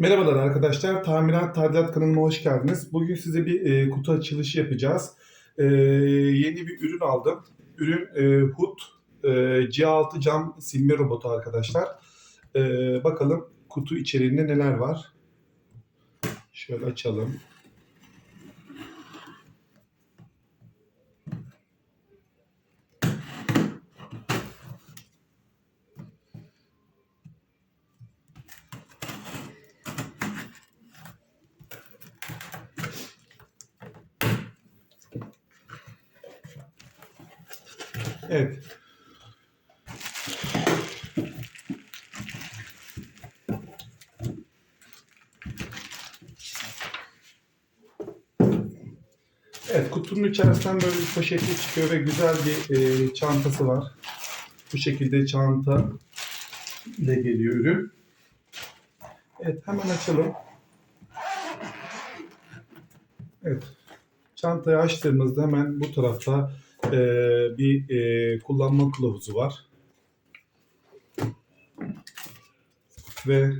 Merhabalar arkadaşlar. Tamirat Tadilat kanalıma hoş geldiniz. Bugün size bir e, kutu açılışı yapacağız. E, yeni bir ürün aldım. Ürün e, Hood e, C6 cam silme robotu arkadaşlar. E, bakalım kutu içeriğinde neler var. Şöyle açalım. Evet. Evet, kutunun içerisinden böyle bir poşetli çıkıyor ve güzel bir e, çantası var. Bu şekilde çanta ile geliyor ürün. Evet, hemen açalım. Evet, çantayı açtığımızda hemen bu tarafta e, bir e, kullanma kılavuzu var. Ve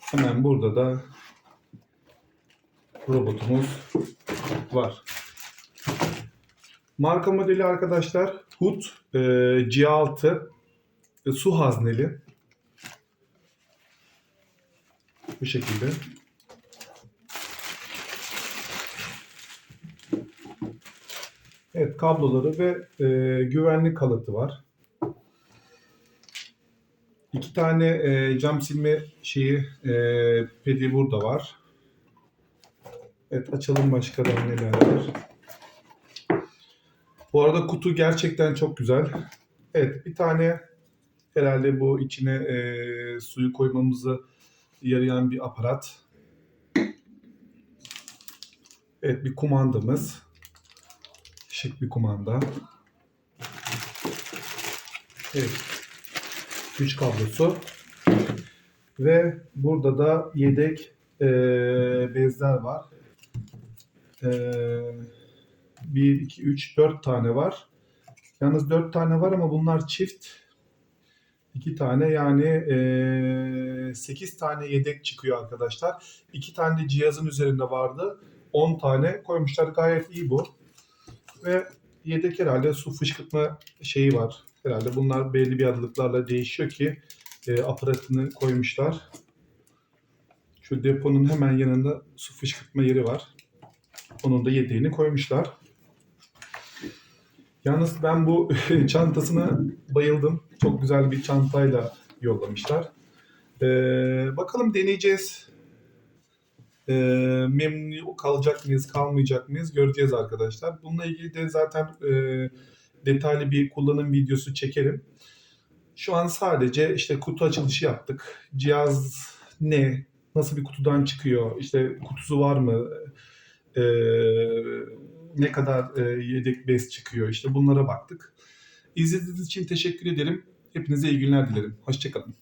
hemen burada da robotumuz var. Marka modeli arkadaşlar Hood e, G6 e, su hazneli. Bu şekilde. Evet kabloları ve e, güvenlik kalıtı var. İki tane e, cam silme şeyi e, pedi burada var. Evet açalım başka da neler var. Bu arada kutu gerçekten çok güzel. Evet bir tane herhalde bu içine e, suyu koymamızı yarayan bir aparat. Evet bir kumandamız. Şık bir kumanda. Evet. Güç kablosu. Ve burada da yedek e, bezler var. E, 1, 2, 3, 4 tane var. Yalnız 4 tane var ama bunlar çift. 2 tane yani e, 8 tane yedek çıkıyor arkadaşlar. 2 tane de cihazın üzerinde vardı. 10 tane koymuşlar. Gayet iyi bu. Ve yedek herhalde su fışkırtma şeyi var. Herhalde bunlar belli bir aralıklarla değişiyor ki e, aparatını koymuşlar. Şu deponun hemen yanında su fışkırtma yeri var. Onun da yedeğini koymuşlar. Yalnız ben bu çantasına bayıldım. Çok güzel bir çantayla yollamışlar. Ee, bakalım deneyeceğiz. Ee, memnun kalacak mıyız, kalmayacak mıyız göreceğiz arkadaşlar. Bununla ilgili de zaten e, detaylı bir kullanım videosu çekerim. Şu an sadece işte kutu açılışı yaptık. Cihaz ne, nasıl bir kutudan çıkıyor, işte kutusu var mı, e, ne kadar e, yedek bez çıkıyor, işte bunlara baktık. İzlediğiniz için teşekkür ederim. Hepinize iyi günler dilerim. Hoşçakalın.